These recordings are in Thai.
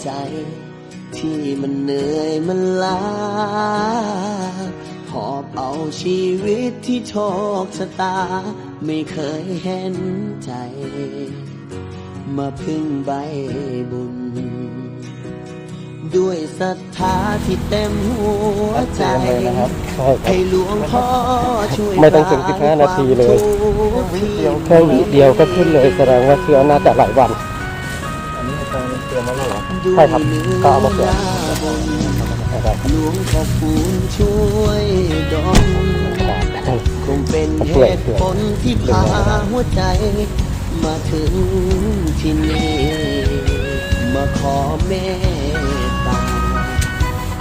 หัวใจ ที่มันเหนื่อยมันล้าหอบเอาชีวิตที่โชคชะตา ไม่เคยเห็นใจ มาพึ่งใบบุญ ด้วยศรัทธาที่เต็มหัวใจเตรียมเลยนะครับใช่ครัให้บหลวงพ่อช่วยไม่ต้องถึง15นาทีเลยทุกข์ที่แค่วิเดียวก็ขึ้นเลยแสดงว่าเชื้อน่าจะหลายวันอันนี้ตอน เตรียมมาแล้วเหรอด้วยใช่ครับก็เอามาเผื่อนื้อบุญนะครับหลวงพ่อคูณช่วยดลคงเป็นเหตุผลที่พาหัวใจมาถึงที่นี่มาขอเมตตา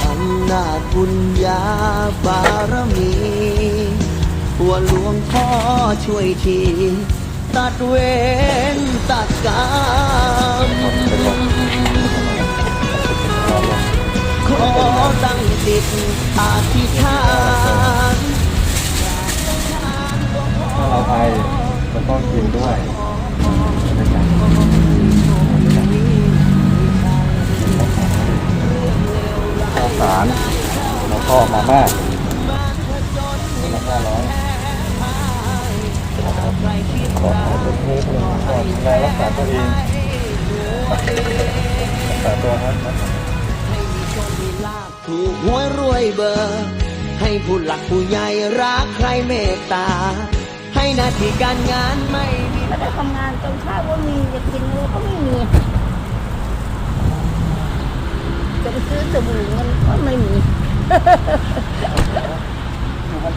อำนาจบุญญาบารมีว่าหลวงพ่อช่วยที ตัดเวรตัดกรรมขอตั้งจิตอธิษฐานถ้าเราไปมันต้องกินด้วยข้าวสารแล้วก็มาม่าแล้วก็ร้อย ขอขอเป็นเทปหนึ่งก่อนแลรักษาตัวเองรักษาตัวนะถูกหวยรวยเบอร์ ให้ผู้หลักผู้ใหญ่รักใครเมตตา ให้หน้าที่การงานไม่มีไม่ได้ทำงานจนข้าวว่ามีจะกินเลยก็ไม่มีจะไปซื้อสบู่เงินก็ไม่มี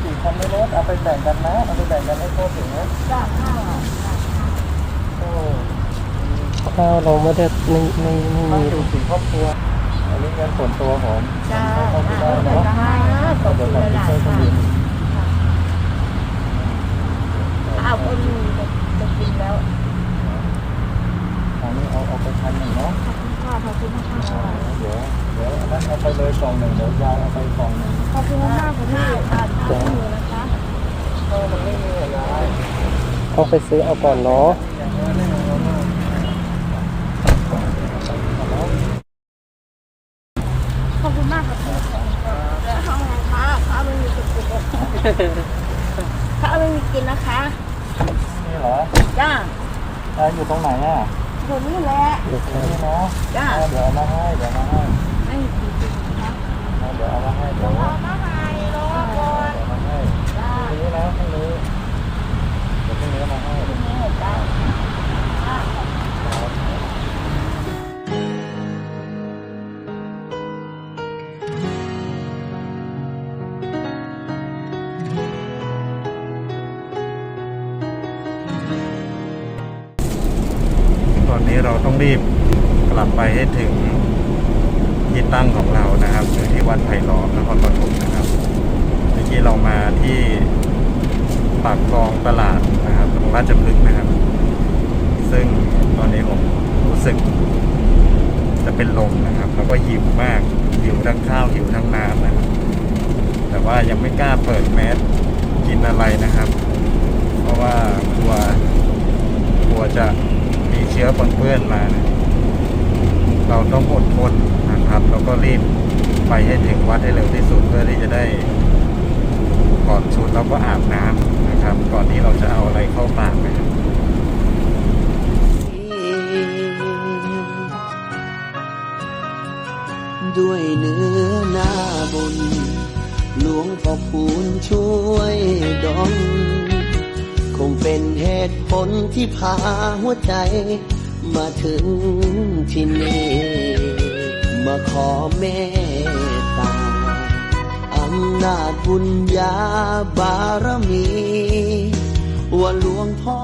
อยู่กันสี่คนในรถเอาไปแบ่งกันนะเอาไปแบ่งกันให้ครบถึงนะจ้าข้าวอะโอ้ข้าวเราไม่ได้ไม่ไม่ไม่มามีอยู่สี่ครอบครัวอันนี้เงินส่วนตัวผมจ้าให้จ้าเขาไปได้เดี๋ยวเนาะจะให้ขอบคุณหลายๆค่ะข้าวก็มีจะกินแล้วอันนี้เอาเอาไปพันหนึ่งเนาะขอบคุณค่ะขอบคุณมากค่ะเดี๋ยวเดี๋ยวอันนั้นเอาไปเลยกล่องหนึ่งเดี๋ยวยายเอาไปกล่องหนึ่งขอบคุณมากคุณ พี่อ่านข้าวอยู่นะคะก็มันไม่มีอะไรต้องไปซื้อเอาก่อนเนาะอย่างนั้นไม่เอาเนาะขอบคุณมากค่ะพี่แล้าวไงคะข้าไม่มีกินข้าไม่มีกินนะคะนี่เหรอจ้ายายอยู่ตรงไหนอะผมนี่แหละลูกค้านี่เนาะจ้าเดี๋ยวเอามาให้เดี๋ยวมาให้ไม่มีกินนะคะเอาเดี๋ยวเอามาให้เดี๋ยว นี้เราต้องรีบกลับไปให้ถึงที่ตั้งของเรานะครับคือที่วัดไผ่ล้อมนครปฐมนะครับเมื่อกี้เรามาที่ปากคลองตลาดนะครับตรงราชพฤกษ์นะครับ ซึ่งตอนนี้ผมรู้สึกจะเป็นลมนะครับ แล้วก็หิวมากหิวทั้งข้าวหิวทั้งน้ำนะครับแต่ว่ายังไม่กล้าเปิดแมสกินอะไรนะครับ เพราะว่ากลัว กลัวจะมีเชื้ อปนเปื้อนมานะเราต้องอดทนนะครับ แล้วก็รีบไปให้ถึงวัดให้เร็วที่สุดเพื่อที่จะได้ถอดชุดแล้วก็อาบน้ำนะครับ ก่อนที่เราจะเอาอะไรเข้าปากนะครับด้วยเนื้อหน้าบุญหลวงพ่อคูณช่วยดลคงเป็นเหตุผลที่พาหัวใจ มาถึงที่นี่มาขอเมตตาอำนาจบุญญาบารมี ว่าหลวงพ่อ